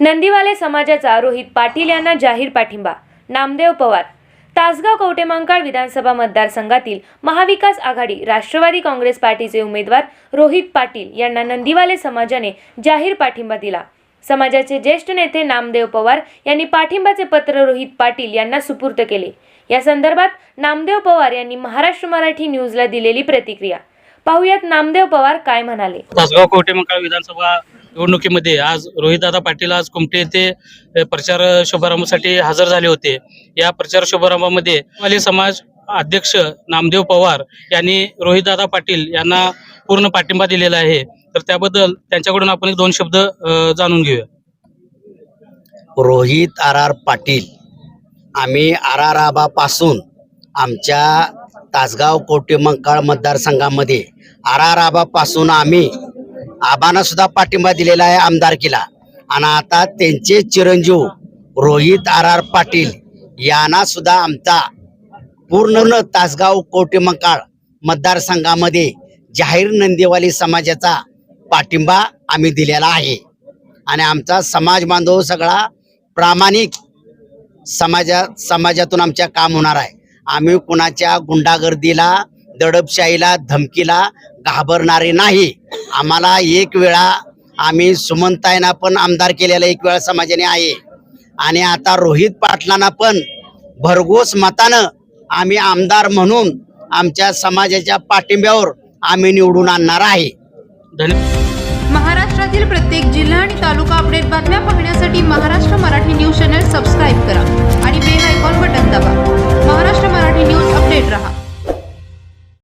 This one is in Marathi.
नंदीवाले समाजाचा रोहित पाटील यांना जाहीर पाठिंबा. नामदेव पवार. तासगाव कवटेमांकाळ विधानसभा मतदारसंघातील महाविकास आघाडी राष्ट्रवादी काँग्रेस पार्टीचे उमेदवार रोहित पाटील यांना नंदीवाले समाजाने जाहीर पाठिंबा दिला. समाजाचे ज्येष्ठ नेते नामदेव पवार यांनी पाठिंबाचे पत्र रोहित पाटील यांना सुपूर्द केले. या संदर्भात नामदेव पवार यांनी महाराष्ट्र मराठी न्यूजला दिलेली प्रतिक्रिया. पाहुयात नामदेव पवार काय म्हणाले? तासगाव कवटेमंकाळ विधानसभा निवडणुकीमध्ये आज रोहितदादा पाटील आज कुमटे येथे प्रचार शुभारंभासाठी हजर झाले होते. या प्रचार शुभारंभामध्ये वाली समाज अध्यक्ष नामदेव पवार यांनी रोहितदादा पाटील यांना पूर्ण पाठिंबा दिलेला आहे. तर त्याबद्दल त्यांच्याकडून आपण एक दोन शब्द जाणून घेऊया. रोहित आर आर पाटील आम्ही आर आर आबापासून आमच्या तासगाव कोटेमंकाळ मतदारसंघामध्ये आर आर आबापासून आम्ही आबांना सुद्धा पाठिंबा दिलेला आहे आमदारकीला. आणि आता त्यांचे चिरंजीव रोहित आर आर पाटील यांना सुद्धा आमचा पूर्ण तासगाव कोटेमंकाळ मतदारसंघामध्ये जाहीर नंदीवाली समाजाचा पाठिंबा आम्ही दिलेला आहे. आणि आमचा समाज बांधव सगळा प्रामाणिक समाजा समाजातून आमच्या काम होणार आहे. आम्ही कुणाच्या गुंडागर्दीला दडपशाहीला धमकीला घाबरणारे नाही. आम्हाला एक वेळा आम्ही सुमनताईंना पण आमदार केलेला एक वेळा समाजाने आहे. आणि आता रोहित पाटलांना पण भरघोस मतानं आम्ही आमदार म्हणून आमच्या समाजाच्या पाठिंब्यावर आम्ही निवडून आणणार आहे. धन्यवाद महाराष्ट्रातील प्रत्येक जिल्हा आणि तालुका अपडेट बातम्या पाहण्यासाठी Maharashtra Marathi news channel subscribe